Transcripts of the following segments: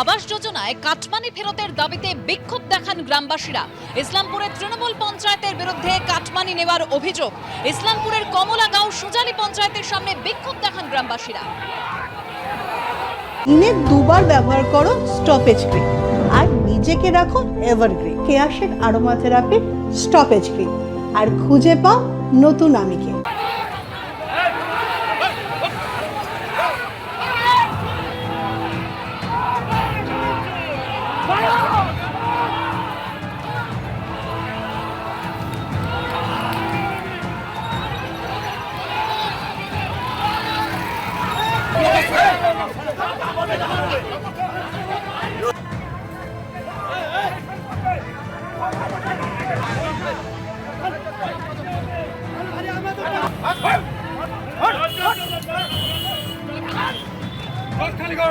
আবাস যোজনায় কাটমানি ফেরতের দাবিতে বিক্ষোভ দেখান গ্রামবাসীরা। ইসলামপুরের তৃণমূল পঞ্চায়েতের বিরুদ্ধে কাটমানি নেওয়ার অভিযোগ। ইসলামপুরের কমলাগাঁও সুজালি পঞ্চায়েতের সামনে বিক্ষোভ দেখান গ্রামবাসীরা। দিনে দুবার ব্যবহার করো স্টপেজ ক্রিম আর নিজেকে রাখো এভারগ্রিন কেয়াশেক আরোমা থেরাপি স্টপেজ ক্রিম আর খুঁজে পাও নতুন আমিকে।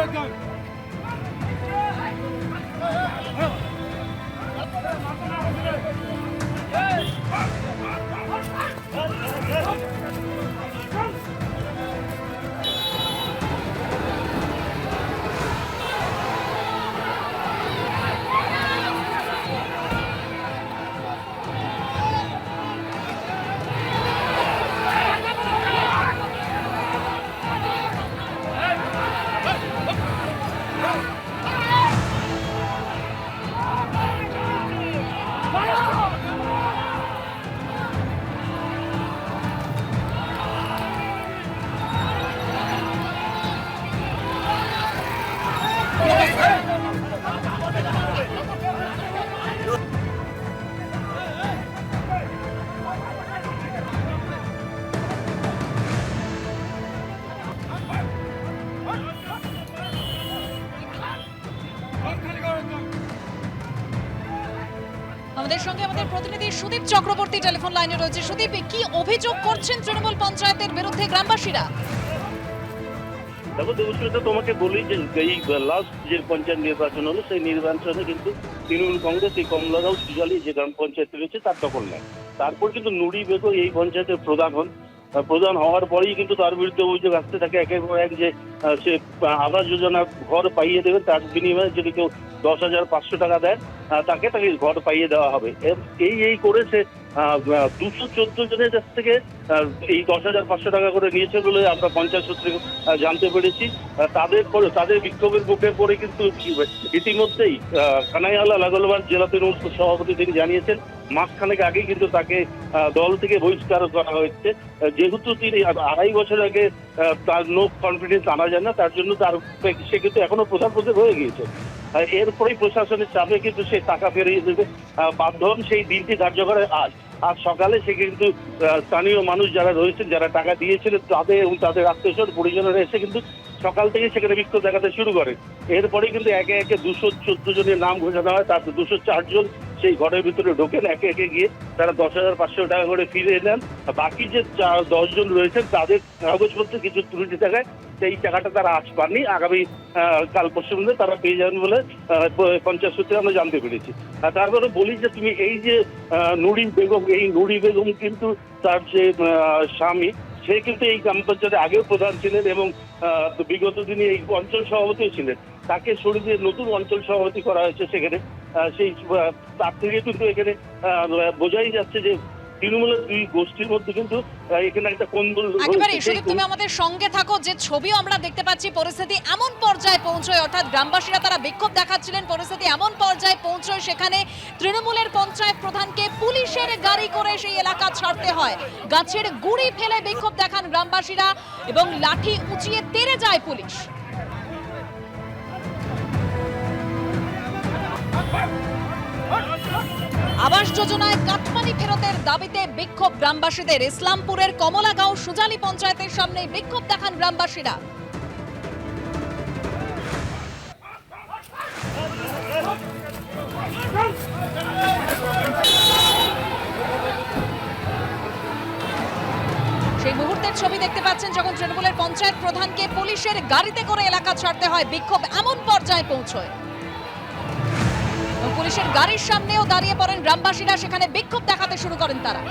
Second. আমাদের সঙ্গে আমাদের প্রতিনিধি সুদীপ চক্রবর্তী টেলিফোন লাইনে রয়েছে। সুদীপ, কি অভিযোগ করছেন তৃণমূল পঞ্চায়েতের বিরুদ্ধে গ্রামবাসীরা? দেখো দেবশ্রীতা তোমাকে বলি যে এই লাস্ট যে পঞ্চায়েত নির্বাচন হলো, সেই নির্বাচনে কিন্তু তৃণমূল কংগ্রেস, এই কমলাগাঁও সুজালি যে গ্রাম পঞ্চায়েত রয়েছে, তার দখল নেয়। তারপর কিন্তু নুড়ি বেগম এই পঞ্চায়েতের প্রধান হন। প্রধান হওয়ার পরেই কিন্তু তার বিরুদ্ধে অভিযোগ আসতে থাকে একের পর এক যে সে আবাস যোজনা ঘর পাইয়ে দেবে, তার বিনিময়ে যদি কেউ দশ হাজার পাঁচশো টাকা দেয় তাকে তাকে ঘর পাইয়ে দেওয়া হবে। এই এই করে সে দুশো চোদ্দ জনের কাছ থেকে এই দশ হাজার পাঁচশো টাকা করে নিয়েছে বলে আমরা পঞ্চায়েত সূত্রে জানতে পেরেছি। তাদের পরে, তাদের বিক্ষোভের মুখে পরে কিন্তু, ইতিমধ্যেই কানাইয়ালা লাগলবাদ জেলা তৃণমূল সভাপতি তিনি জানিয়েছেন মাসখানেক আগেই কিন্তু তাকে দল থেকে বহিষ্কার করা হয়েছে। যেহেতু তিনি আড়াই বছর আগে তার নো কনফিডেন্স আনা যায় না, তার জন্য তার সে কিন্তু এখনও প্রধান পদে রয়ে গিয়েছে। এরপরেই প্রশাসনের চাপে কিন্তু সে টাকা ফেরিয়ে দেবে। বাধ্য হন সেই দিনটি কার্যকর করে আজ। আজ সকালে সে কিন্তু স্থানীয় মানুষ যারা রয়েছেন, যারা টাকা দিয়েছিলেন, তাদের এবং তাদের আত্মীয় পরিজনেরা এসে কিন্তু সকাল থেকে সেখানে বিক্ষোভ দেখাতে শুরু করে। এরপরে কিন্তু একে একে দুশো চোদ্দ জনের নাম ঘোষণা হয়, তার দুশো চারজন সেই ঘরের ভিতরে ঢোকেন, একে একে গিয়ে তারা দশ হাজার পাঁচশো টাকা করে ফিরে আর বাকি যে দশজন রয়েছেন, তাদের কাগজপত্র কিছু ত্রুটি থাকায় সেই টাকাটা তারা আজ পাননি। আগামী কাল পরশুর মধ্যে তারা পেয়ে যাবেন বলে পঞ্চায়েত সূত্রে আমরা জানতে পেরেছি। তারপরে বলি যে তুমি এই যে নুরি বেগম, এই নুরি বেগম কিন্তু তার যে স্বামী, সে কিন্তু এই গ্রাম পঞ্চায়েতে আগেও প্রধান ছিলেন এবং বিগত দিনে এই অঞ্চল সভাপতিও ছিলেন। তাকে সরিয়ে নতুন অঞ্চল সভাপতি করা হয়েছে সেখানে। সেই তার থেকে কিন্তু এখানে বোঝাই যাচ্ছে যে তৃণমূলের দুই গোষ্ঠীর মধ্যে কিন্তু এখানে একটা কোন্দল একেবারে সুদীপ তুমি আমাদের সঙ্গে থাকো যে ছবিও আমরা দেখতে পাচ্ছি পরিস্থিতি এমন পর্যায়ে পৌঁছয় অর্থাৎ গ্রামবাসীরা তারা বিক্ষোভ দেখাচ্ছিলেন পরিস্থিতি এমন পর্যায়ে পৌঁছয় সেখানে তৃণমূলের পঞ্চায়েত প্রধানকে পুলিশের গাড়ি করে সেই এলাকা ছাড়তে হয়। গাছের গুড়ি ফেলে বিক্ষোভ দেখান গ্রামবাসীরা এবং লাঠি উঁচিয়ে তেড়ে যায় পুলিশ। আবাস যোজনায় কাটমানি ফেরতের দাবিতে বিক্ষোভ গ্রামবাসীদের। ইসলামপুরের কমলাগাঁও সুজালি পঞ্চায়েতের সামনে বিক্ষোভ দেখান গ্রামবাসীরা। সেই মুহূর্তের ছবি দেখতে পাচ্ছেন যখন তৃণমূলের পঞ্চায়েত প্রধানকে পুলিশের গাড়িতে করে এলাকা ছাড়তে হয়, বিক্ষোভ এমন পর্যায়ে পৌঁছয়। পুলিশের গাড়ির সামনেও দাঁড়িয়ে পড়েন গ্রামবাসীরা, সেখানে বিক্ষোভ দেখাতে শুরু করেন তারা।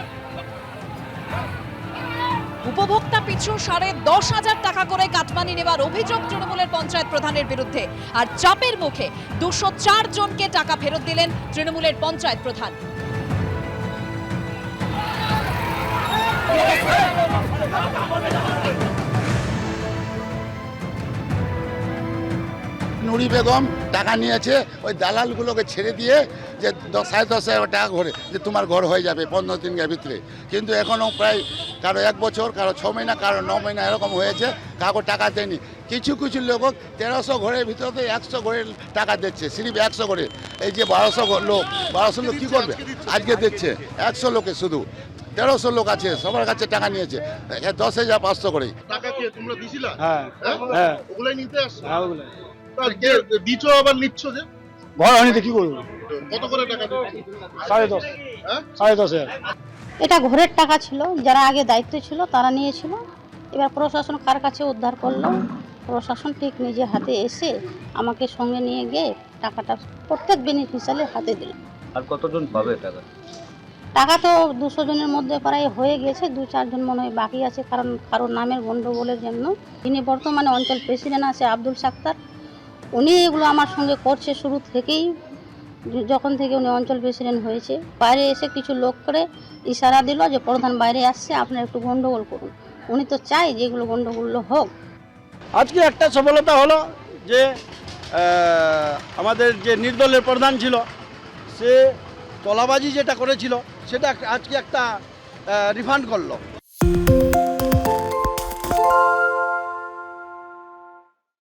উপভোক্তা পিছু সাড়ে দশ হাজার টাকা করে কাটমানি নেবার অভিযোগ তৃণমূলের পঞ্চায়েত প্রধানের বিরুদ্ধে। আর চাপের মুখে দুশো চার জনকে টাকা ফেরত দিলেন তৃণমূলের পঞ্চায়েত প্রধান। নুরি বেগম টাকা নিয়েছে ওই দালালগুলোকে ছেড়ে দিয়ে যে দশ সাড়ে দশ হাজার টাকা ঘরে যে তোমার ঘর হয়ে যাবে পনেরো দিনের ভিতরে। কিন্তু এখনও প্রায় কারও এক বছর কারও ছ মহিনা কারও ন মহিনা এরকম হয়েছে কাউকে টাকা দেয়নি। কিছু কিছু লোক তেরোশো ঘরের ভিতরে একশো ঘরের টাকা দিচ্ছে সিরিপ একশো ঘরে এই যে বারোশো লোক বারোশো লোক কী করবে? আজকে দিচ্ছে একশো লোকে শুধু। তেরোশো লোক আছে সবার কাছে টাকা নিয়েছে দশ হাজার পাঁচশো করে। টাকা কে তোমরা দিছিলা? হ্যাঁ। হ্যাঁ? হ্যাঁ। ওগুলাই নিতে আসছো? হ্যাঁ কে দিছো আবার নিচ্ছ যে? ঘর হয়নি তো কি করব? কত করে টাকা দিচ্ছ? সাড়ে দশ। হ্যাঁ? সাড়ে দশ হাজার। এটা ঘরের টাকা ছিল যারা আগে দায়িত্ব ছিল তারা নিয়েছিল। এবার প্রশাসন কার কাছে উদ্ধার করল? প্রশাসন ঠিক নিজে হাতে এসে আমাকে সঙ্গে নিয়ে গিয়ে টাকাটা প্রত্যেক বেনিফিশিয়ালের হাতে দিল। আর কতজন পাবে টাকা? টাকা তো দুশো জনের মধ্যে প্রায় হয়ে গেছে দু চারজন মনে হয় বাকি আছে কারণ কারোর নামের গণ্ডগোলের জন্য। তিনি বর্তমানে অঞ্চল প্রেসিডেন্ট আছে আব্দুল সাক্তার উনি এগুলো আমার সঙ্গে করছে শুরু থেকেই, যখন থেকে উনি অঞ্চল প্রেসিডেন্ট হয়েছে। বাইরে এসে কিছু লোক করে ইশারা দিল যে প্রধান বাইরে আসছে, আপনারা একটু গণ্ডগোল করুন। উনি তো চাই যে এগুলো গণ্ডগোল হোক। আজকে একটা সফলতা হলো যে আমাদের যে নির্দলের প্রধান ছিল, সে তলাবাজি যেটা করেছিল, সেটা আজকে একটা রিফান্ড করল।